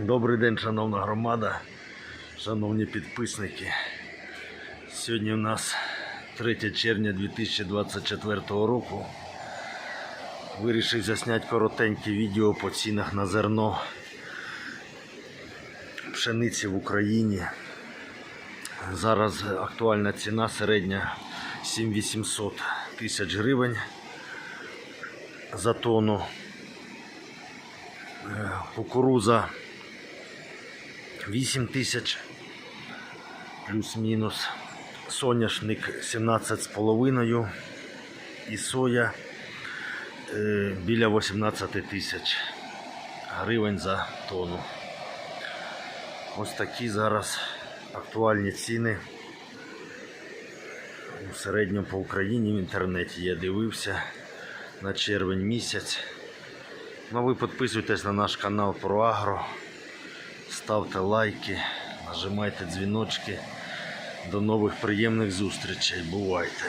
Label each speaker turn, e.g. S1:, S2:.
S1: Добрий день, шановна громада, шановні підписники. Сьогодні у нас 3 червня 2024 року. Вирішив засняти коротеньке відео по цінах на зерно пшениці в Україні. Зараз актуальна ціна середня 7800 тисяч гривень за тонну. Е, Кукуруза 8 тисяч плюс-мінус. Соняшник 17,5 і соя е, біля 18 тисяч гривень за тонну. Ось такі зараз актуальні ціни. У середньому по Україні в інтернеті я дивився на червень місяць. Ну, ви підписуйтесь на наш канал про Агро, ставте лайки, нажимайте дзвіночки. До нових приємних зустрічей. Бувайте!